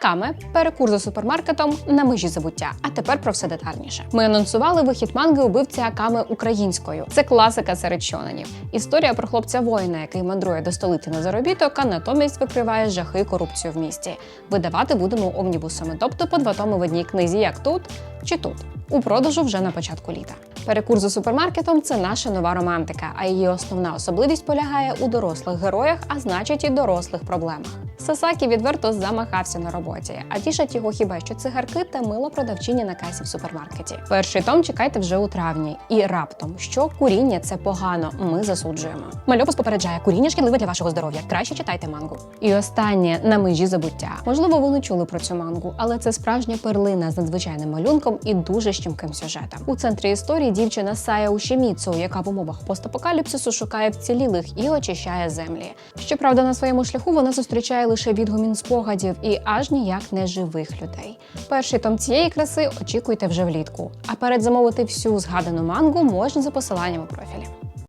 Акаме перекур за супермаркетом на межі забуття. А тепер про все детальніше. Ми анонсували вихід манги убивці Акаме українською. Це класика серед шоненів. Історія про хлопця воїна, який мандрує до столиці на заробіток, а натомість викриває жахи корупцію в місті. Видавати будемо омнібусами, тобто по два томи в одній книзі, як тут чи тут. У продажу вже на початку літа. Перекур за супермаркетом це наша нова романтика, а її основна особливість полягає у дорослих героях, а значить і дорослих проблемах. Сасакі відверто замахався на роботі, а тішать його хіба що цигарки та мило продавчині на касі в супермаркеті. Перший том чекайте вже у травні. І раптом, що куріння це погано, ми засуджуємо. Мальопус попереджає, куріння шкідливе для вашого здоров'я. Краще читайте мангу. І останнє на межі забуття. Можливо, ви не чули про цю мангу, але це справжня перлина з надзвичайним малюнком і дуже щемким сюжетом. У центрі історії дівчина Сая Ушіміцу, яка в умовах постапокаліпсису шукає вцілілих і очищає землі. Щоправда, на своєму шляху вона зустрічає лише відгумін спогадів і аж ніяк не живих людей. Перший том цієї краси очікуйте вже влітку. А перед замовити всю згадану мангу можна за посиланням у профілі.